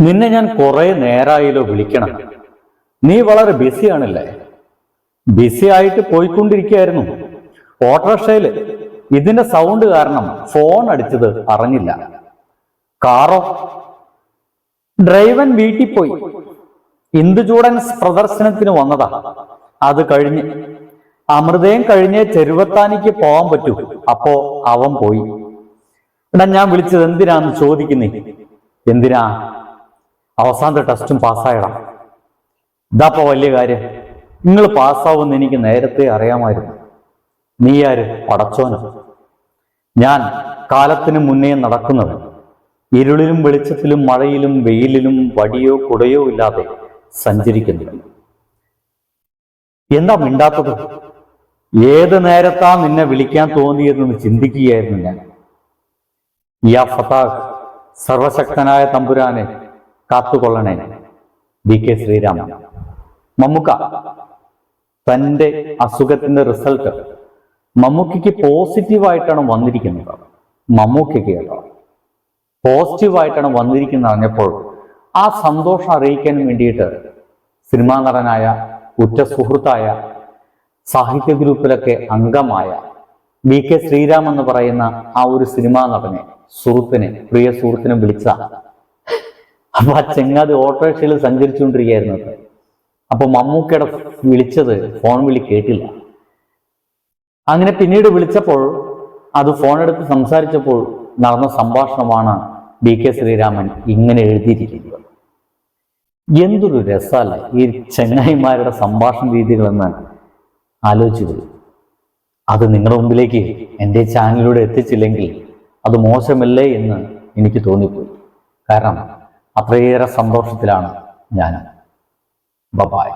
നിന്നെ ഞാൻ കുറെ നേരായല്ലോ വിളിക്കണം. നീ വളരെ ബിസിയാണല്ലേ? ബിസി ആയിട്ട് പോയിക്കൊണ്ടിരിക്കുകയായിരുന്നു. ഓട്ടോറിക്ഷയിൽ ഇതിന്റെ സൗണ്ട് കാരണം ഫോൺ അടിച്ചത് അറിഞ്ഞില്ല. കാറോ? ഡ്രൈവൻ വീട്ടിൽ പോയി. ഇന്ദുചൂടൻസ് പ്രദർശനത്തിന് വന്നതാ. അത് കഴിഞ്ഞ് അമൃതയും കഴിഞ്ഞ് ചെരുവത്താനിക്ക് പോവാൻ പറ്റൂ. അപ്പോ അവൻ പോയി. എടാ ഞാൻ വിളിച്ചത് എന്തിനാന്ന് ചോദിക്കുന്നേ? എന്തിനാ? അവസാനത്തെ ടെസ്റ്റും പാസ്സായടാ ഇതാപ്പോ വലിയ കാര്യം. നിങ്ങൾ പാസ്സാവുമെന്ന് എനിക്ക് നേരത്തെ അറിയാമായിരുന്നു. നീ ആര്? പടച്ചോന്. ഞാൻ കാലത്തിന് മുന്നേ നടക്കുന്നത് ഇരുളിലും വെളിച്ചത്തിലും മഴയിലും വെയിലിലും വടിയോ കുടയോ ഇല്ലാതെ സഞ്ചരിക്കുന്നു. എന്താ മിണ്ടാത്തത്? ഏത് നേരത്താ നിന്നെ വിളിക്കാൻ തോന്നിയതെന്ന് ചിന്തിക്കുകയായിരുന്നു ഞാൻ. യാ ഫതാഹ് സർവശക്തനായ തമ്പുരാനെ കാത്തുകൊള്ളണേ. V K Sreeraman. മമ്മുക്ക തന്റെ അസുഖത്തിന്റെ റിസൾട്ട് മമ്മൂക്കയ്ക്ക് പോസിറ്റീവായിട്ടാണ് വന്നിരിക്കുന്നത്. മമ്മൂക്കയ്ക്ക് കേട്ടോ. പോസിറ്റീവായിട്ടാണ് വന്നിരിക്കുന്നത് അറിഞ്ഞപ്പോൾ ആ സന്തോഷം അറിയിക്കാൻ വേണ്ടിയിട്ട് സിനിമാ നടനായ ഉറ്റ സുഹൃത്തായ സാഹിത്യ ഗ്രൂപ്പിലൊക്കെ അംഗമായ വി കെ ശ്രീരാം എന്ന് പറയുന്ന ആ ഒരു സിനിമാ നടനെ സുഹൃത്തിനെ പ്രിയ സുഹൃത്തിനെ വിളിച്ച അപ്പൊ ആ ചെങ്ങാതി ഓട്ടോറിക്ഷയിൽ സഞ്ചരിച്ചുകൊണ്ടിരിക്കുകയായിരുന്നു അത്. അപ്പൊ മമ്മൂക്കയുടെ വിളിച്ചത് ഫോൺ വിളി കേട്ടില്ല. അങ്ങനെ പിന്നീട് വിളിച്ചപ്പോൾ അത് ഫോൺ എടുത്ത് സംസാരിച്ചപ്പോൾ നടന്ന സംഭാഷണമാണ് ബി കെ ശ്രീരാമൻ ഇങ്ങനെ എഴുതിയിരിക്കുന്നത്. എന്തൊരു രസമല്ല ഈ ചെങ്ങായിമാരുടെ സംഭാഷണ രീതികളെന്ന് ആലോചിച്ചു അത് നിങ്ങളുടെ മുമ്പിലേക്ക് എന്റെ ചാനലിലൂടെ എത്തിച്ചില്ലെങ്കിൽ അത് മോശമല്ലേ എന്ന് എനിക്ക് തോന്നിപ്പോയി. കാരണം അത്രയേറെ സന്തോഷത്തിലാണ് ഞാൻ. ബബായ്